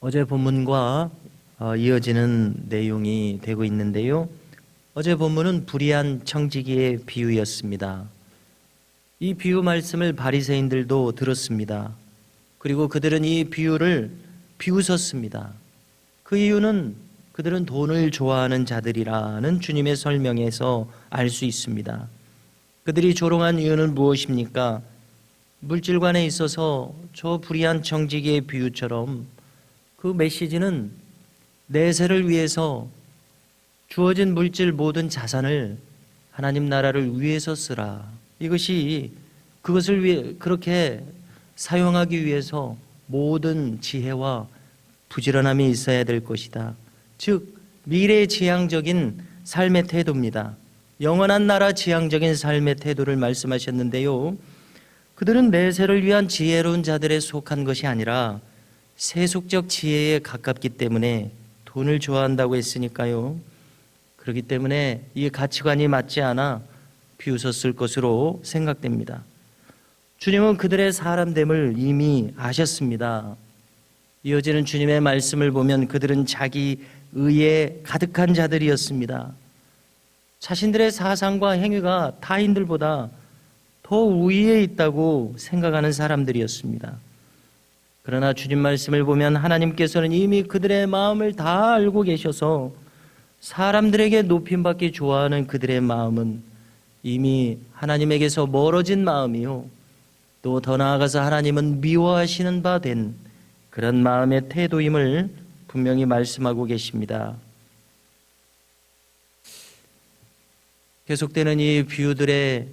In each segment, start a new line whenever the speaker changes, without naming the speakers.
어제 본문과 어, 이어지는 내용이 되고 있는데요. 어제 본문은 불의한 청지기의 비유였습니다. 이 비유 말씀을 바리새인들도 들었습니다. 그리고 그들은 이 비유를 비웃었습니다. 그 이유는 그들은 돈을 좋아하는 자들이라는 주님의 설명에서 알 수 있습니다. 그들이 조롱한 이유는 무엇입니까? 물질관에 있어서 저 불의한 청지기의 비유처럼 그 메시지는 내세를 위해서 주어진 물질 모든 자산을 하나님 나라를 위해서 쓰라. 이것이 그것을 위해 그렇게 사용하기 위해서 모든 지혜와 부지런함이 있어야 될 것이다. 즉 미래 지향적인 삶의 태도입니다. 영원한 나라 지향적인 삶의 태도를 말씀하셨는데요. 그들은 내세를 위한 지혜로운 자들에 속한 것이 아니라 세속적 지혜에 가깝기 때문에 돈을 좋아한다고 했으니까요. 그렇기 때문에 이 가치관이 맞지 않아 비웃었을 것으로 생각됩니다. 주님은 그들의 사람됨을 이미 아셨습니다. 이어지는 주님의 말씀을 보면 그들은 자기 의에 가득한 자들이었습니다. 자신들의 사상과 행위가 타인들보다 더 우위에 있다고 생각하는 사람들이었습니다. 그러나 주님 말씀을 보면 하나님께서는 이미 그들의 마음을 다 알고 계셔서 사람들에게 높임받기 좋아하는 그들의 마음은 이미 하나님에게서 멀어진 마음이요. 또 더 나아가서 하나님은 미워하시는 바 된 그런 마음의 태도임을 분명히 말씀하고 계십니다. 계속되는 이 비유들의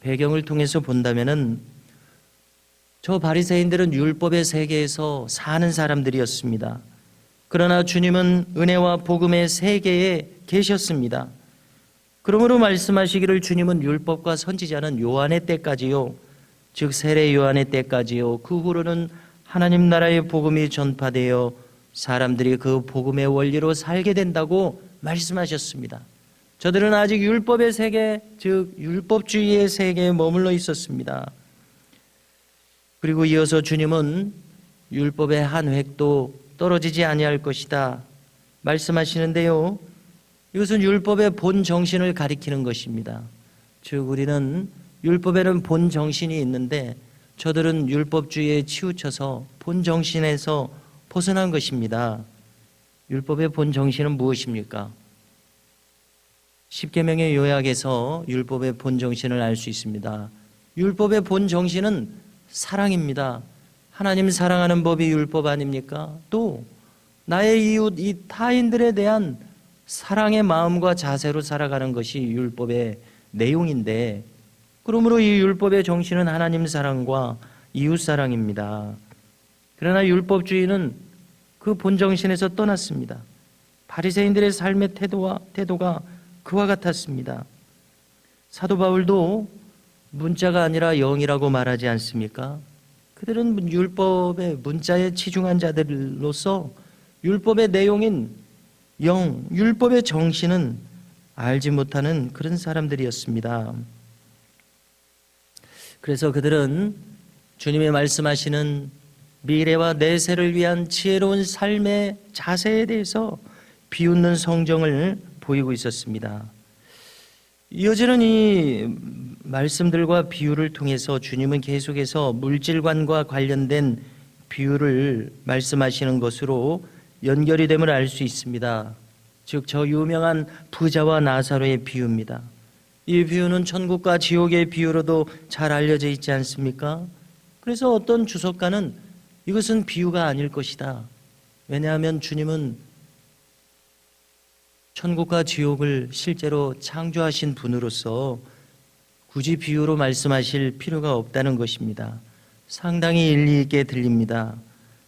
배경을 통해서 본다면은 저 바리새인들은 율법의 세계에서 사는 사람들이었습니다. 그러나 주님은 은혜와 복음의 세계에 계셨습니다. 그러므로 말씀하시기를 주님은 율법과 선지자는 요한의 때까지요, 즉 세례 요한의 때까지요, 그 후로는 하나님 나라의 복음이 전파되어 사람들이 그 복음의 원리로 살게 된다고 말씀하셨습니다. 저들은 아직 율법의 세계, 즉 율법주의의 세계에 머물러 있었습니다. 그리고 이어서 주님은 율법의 한 획도 떨어지지 아니할 것이다 말씀하시는데요. 이것은 율법의 본 정신을 가리키는 것입니다. 즉 우리는 율법에는 본 정신이 있는데 저들은 율법주의에 치우쳐서 본 정신에서 벗어난 것입니다. 율법의 본 정신은 무엇입니까? 십계명의 요약에서 율법의 본 정신을 알 수 있습니다. 율법의 본 정신은 사랑입니다. 하나님 사랑하는 법이 율법 아닙니까? 또 나의 이웃 이 타인들에 대한 사랑의 마음과 자세로 살아가는 것이 율법의 내용인데 그러므로 이 율법의 정신은 하나님 사랑과 이웃 사랑입니다. 그러나 율법주의는 그 본정신에서 떠났습니다. 바리새인들의 삶의 태도와 태도가 그와 같았습니다. 사도 바울도 문자가 아니라 영이라고 말하지 않습니까? 그들은 율법의 문자에 치중한 자들로서 율법의 내용인 영, 율법의 정신은 알지 못하는 그런 사람들이었습니다. 그래서 그들은 주님의 말씀하시는 미래와 내세를 위한 지혜로운 삶의 자세에 대해서 비웃는 성정을 보이고 있었습니다. 이어지는 이 말씀들과 비유를 통해서 주님은 계속해서 물질관과 관련된 비유를 말씀하시는 것으로 연결이 됨을 알 수 있습니다. 즉, 저 유명한 부자와 나사로의 비유입니다. 이 비유는 천국과 지옥의 비유로도 잘 알려져 있지 않습니까? 그래서 어떤 주석가는 이것은 비유가 아닐 것이다. 왜냐하면 주님은 천국과 지옥을 실제로 창조하신 분으로서 굳이 비유로 말씀하실 필요가 없다는 것입니다. 상당히 일리 있게 들립니다.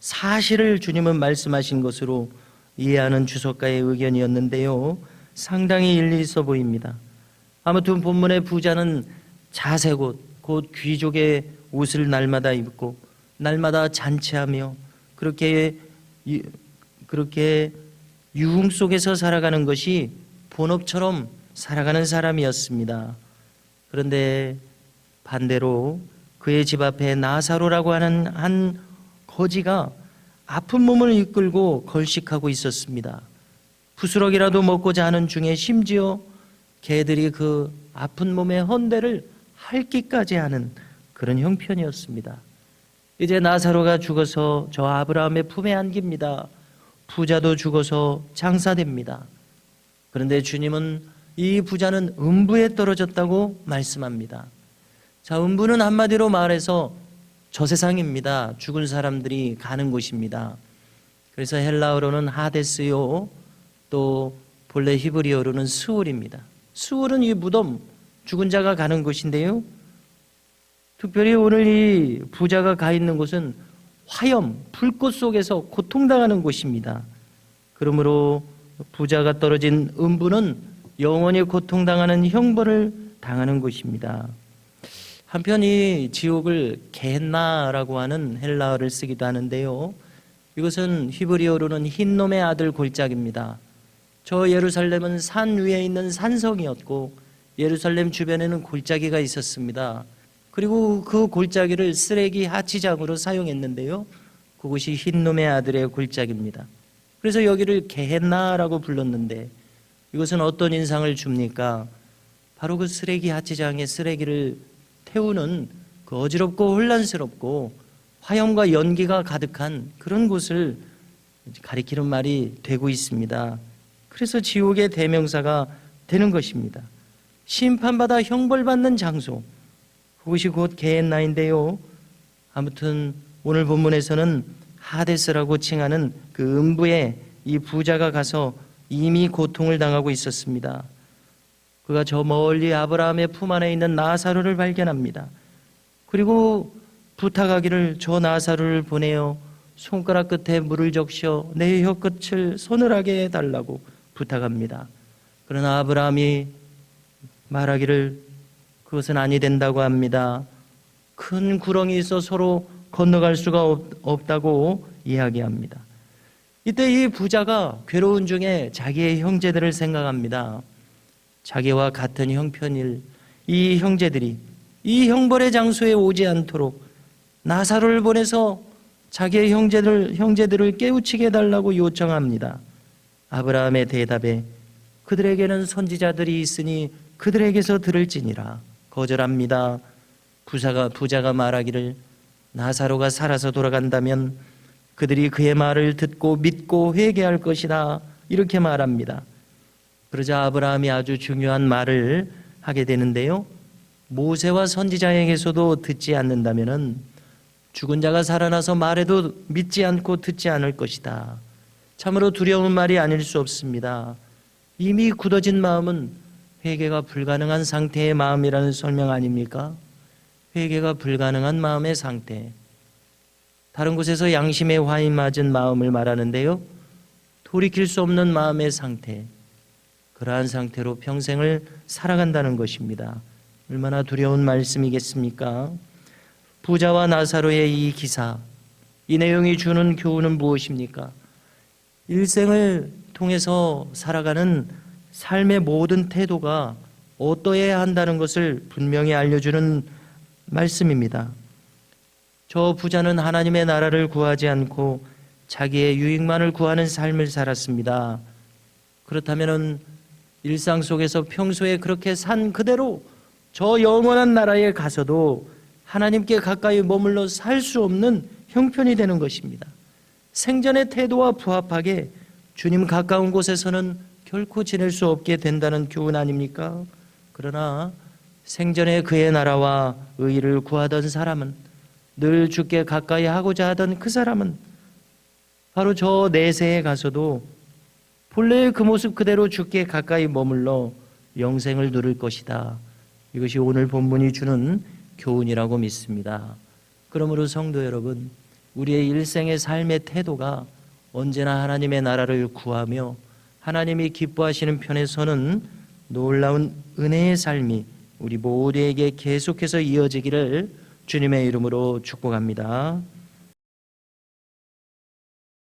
사실을 주님은 말씀하신 것으로 이해하는 주석가의 의견이었는데요. 상당히 일리 있어 보입니다. 아무튼 본문의 부자는 자색옷, 곧 귀족의 옷을 날마다 입고 날마다 잔치하며 그렇게 그렇게 유흥 속에서 살아가는 것이 본업처럼 살아가는 사람이었습니다. 그런데 반대로 그의 집 앞에 나사로라고 하는 한 거지가 아픈 몸을 이끌고 걸식하고 있었습니다. 부스럭이라도 먹고자 하는 중에 심지어 개들이 그 아픈 몸의 헌대를 핥기까지 하는 그런 형편이었습니다. 이제 나사로가 죽어서 저 아브라함의 품에 안깁니다. 부자도 죽어서 장사됩니다. 그런데 주님은 이 부자는 음부에 떨어졌다고 말씀합니다. 자, 음부는 한마디로 말해서 저 세상입니다. 죽은 사람들이 가는 곳입니다. 그래서 헬라어로는 하데스요, 또 본래 히브리어로는 스울입니다. 스울은 이 무덤, 죽은 자가 가는 곳인데요. 특별히 오늘 이 부자가 가 있는 곳은 화염, 불꽃 속에서 고통당하는 곳입니다. 그러므로 부자가 떨어진 음부는 영원히 고통당하는 형벌을 당하는 곳입니다. 한편 이 지옥을 게헨나라고 하는 헬라어를 쓰기도 하는데요. 이것은 히브리어로는 흰놈의 아들 골짜기입니다. 저 예루살렘은 산 위에 있는 산성이었고 예루살렘 주변에는 골짜기가 있었습니다. 그리고 그 골짜기를 쓰레기 하치장으로 사용했는데요. 그곳이 흰놈의 아들의 골짜기입니다. 그래서 여기를 게헨나라고 불렀는데 이것은 어떤 인상을 줍니까? 바로 그 쓰레기 하치장에 쓰레기를 태우는 그 어지럽고 혼란스럽고 화염과 연기가 가득한 그런 곳을 가리키는 말이 되고 있습니다. 그래서 지옥의 대명사가 되는 것입니다. 심판받아 형벌받는 장소. 그것이 곧 게헨나인데요. 아무튼 오늘 본문에서는 하데스라고 칭하는 그 음부에 이 부자가 가서 이미 고통을 당하고 있었습니다. 그가 저 멀리 아브라함의 품 안에 있는 나사로를 발견합니다. 그리고 부탁하기를 저 나사로를 보내어 손가락 끝에 물을 적셔 내 혀끝을 서늘하게 해달라고 부탁합니다. 그러나 아브라함이 말하기를 그것은 아니 된다고 합니다. 큰 구렁이 있어 서로 건너갈 수가 없, 없다고 이야기합니다. 이때 이 부자가 괴로운 중에 자기의 형제들을 생각합니다. 자기와 같은 형편일 이 형제들이 이 형벌의 장소에 오지 않도록 나사로를 보내서 자기의 형제들 형제들을 깨우치게 해달라고 요청합니다. 아브라함의 대답에 그들에게는 선지자들이 있으니 그들에게서 들을지니라 거절합니다. 부자가 부자가 말하기를 나사로가 살아서 돌아간다면 그들이 그의 말을 듣고 믿고 회개할 것이다 이렇게 말합니다. 그러자 아브라함이 아주 중요한 말을 하게 되는데요. 모세와 선지자에게서도 듣지 않는다면은 죽은 자가 살아나서 말해도 믿지 않고 듣지 않을 것이다. 참으로 두려운 말이 아닐 수 없습니다. 이미 굳어진 마음은 회개가 불가능한 상태의 마음이라는 설명 아닙니까? 회개가 불가능한 마음의 상태. 다른 곳에서 양심의 화인 맞은 마음을 말하는데요. 돌이킬 수 없는 마음의 상태. 그러한 상태로 평생을 살아간다는 것입니다. 얼마나 두려운 말씀이겠습니까? 부자와 나사로의 이 기사, 이 내용이 주는 교훈은 무엇입니까? 일생을 통해서 살아가는 삶의 모든 태도가 어떠해야 한다는 것을 분명히 알려주는 말씀입니다. 저 부자는 하나님의 나라를 구하지 않고 자기의 유익만을 구하는 삶을 살았습니다. 그렇다면 일상 속에서 평소에 그렇게 산 그대로 저 영원한 나라에 가서도 하나님께 가까이 머물러 살 수 없는 형편이 되는 것입니다. 생전의 태도와 부합하게 주님 가까운 곳에서는 결코 지낼 수 없게 된다는 교훈 아닙니까? 그러나 생전에 그의 나라와 의를 구하던 사람은 늘 주께 가까이 하고자 하던 그 사람은 바로 저 내세에 가서도 본래의 그 모습 그대로 주께 가까이 머물러 영생을 누릴 것이다. 이것이 오늘 본문이 주는 교훈이라고 믿습니다. 그러므로 성도 여러분, 우리의 일생의 삶의 태도가 언제나 하나님의 나라를 구하며 하나님이 기뻐하시는 편에 서는 놀라운 은혜의 삶이 우리 모두에게 계속해서 이어지기를 주님의 이름으로 축복합니다.